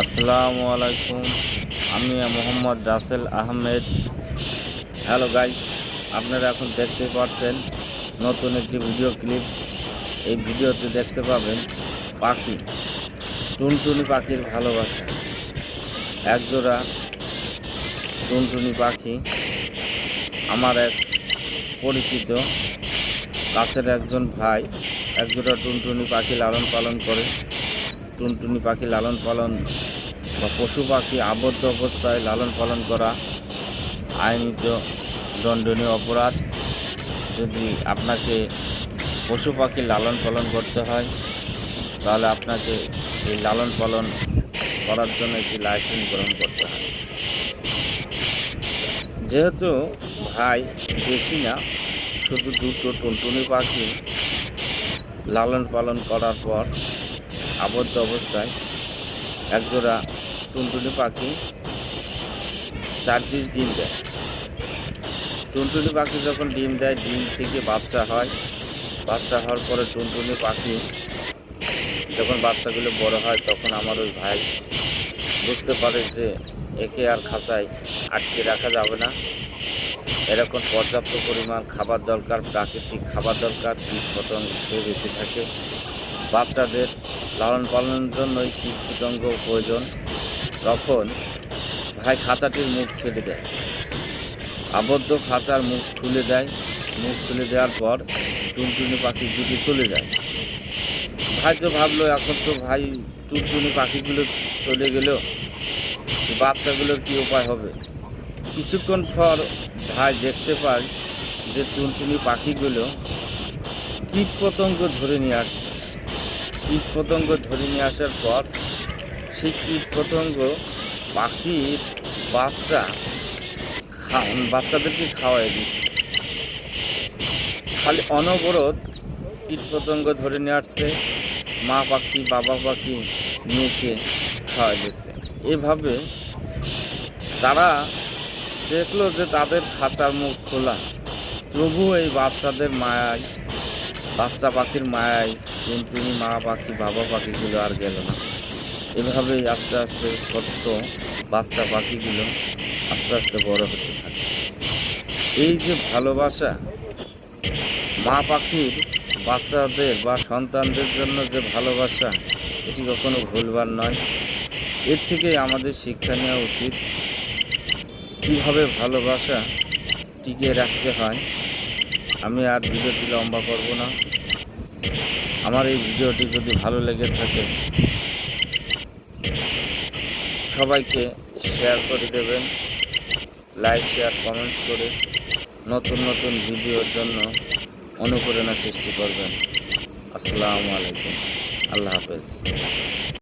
আসসালামু আলাইকুম। আমি মোহাম্মদ রাসেল আহমেদ। হ্যালো গাইজ আপনারা এখন দেখতে পাচ্ছেন নতুন একটি ভিডিও ক্লিপ এই ভিডিওতে দেখতে পাবেন পাখি, টুনটুনি পাখির ভালোবাসা। একজোড়া টুনটুনি পাখি, আমার এক পরিচিত কাছের একজন ভাই একজোড়া টুনটুনি পাখি লালন পালন করে। টুনটুনি পাখি লালন পালন বা পশু পাখি আবদ্ধ অবস্থায় লালন পালন করা, আইনিত দণ্ডনীয় অপরাধ। যদি আপনাকে পশু পাখি লালন পালন করতে হয়, তাহলে আপনাকে এই লালন পালন করার জন্য একটি লাইসেন্স গ্রহণ করতে হয় যেহেতু ভাই বেশি না, শুধু দুটো টুনটুনি পাখি লালন পালন করার পর আবদ্ধ অবস্থায় একজোড়া টুনটুনি পাখি চার পিস ডিম দেয়। টুনটুনি পাখি যখন ডিম দেয়, ডিম থেকে বাচ্চা হয়। বাচ্চা হওয়ার পরে টুনটুনি পাখি যখন বাচ্চাগুলো বড় হয়, তখন আমার ওই ভাই বুঝতে পারে যে একে আর খাঁচায় আটকে রাখা যাবে না। এরকম পর্যাপ্ত পরিমাণ খাবার দরকার, প্রাকৃতিক খাবার দরকার কীট পতঙ্গ বেঁচে থাকে। বাচ্চাদের লালন পালনের জন্য এই কীট পতঙ্গ প্রয়োজন। তখন ভাই খাঁচাটির মুখ ছেড়ে দেয়। আবদ্ধ খাঁচার মুখ খুলে দেয়। মুখ খুলে দেওয়ার পর টুনটুনি পাখি দুটি চলে যায়। ভাই তো ভাবলো, এখন তো ভাই টুনটুনি পাখিগুলো চলে গেল বাচ্চাগুলোর কী উপায় হবে? কিছুক্ষণ পর ভাই দেখতে পাই যে টুনটুনি পাখিগুলো কীট পতঙ্গ ধরে নিয়ে আসছে। কীট পতঙ্গ ধরে নিয়ে আসার পর, সেই কীট পতঙ্গ পাখির বাচ্চা বাচ্চাদেরকে খাওয়াই দিচ্ছে। খালি অনবরত কীট পতঙ্গ ধরে নিয়ে আসছে, মা পাখি, বাবা পাখি নিয়ে খাওয়াই দিচ্ছে। এভাবে তারা দেখল যে তাদের খাতার মুখ খোলা। তবু এই বাচ্চাদের মায়ায় বাচ্চা পাখির মায়ায় টুনটুনি, মা পাখি, বাবা পাখিগুলো আর গেল না। এভাবেই আস্তে আস্তে ছোট্ট বাচ্চা পাখিগুলো আস্তে আস্তে বড় হতে থাকে। এই যে ভালোবাসা, মা পাখির বাচ্চাদের বা সন্তানদের জন্য যে ভালোবাসা, এটি কখনো ভুলবার নয়। এর থেকে আমাদের শিক্ষা নেওয়া উচিত। কীভাবে ভালোবাসা টিকিয়ে রাখতে হয় আমি আর ভিডিওটি লম্বা করব না। আমার এই ভিডিওটি যদি ভালো লেগে থাকে, সবাইকে শেয়ার করে দেবেন লাইক শেয়ার কমেন্ট করে নতুন নতুন ভিডিওর জন্য অনুপ্রেরণা সৃষ্টি করবেন। আসসালামু আলাইকুম। আল্লাহ হাফেজ।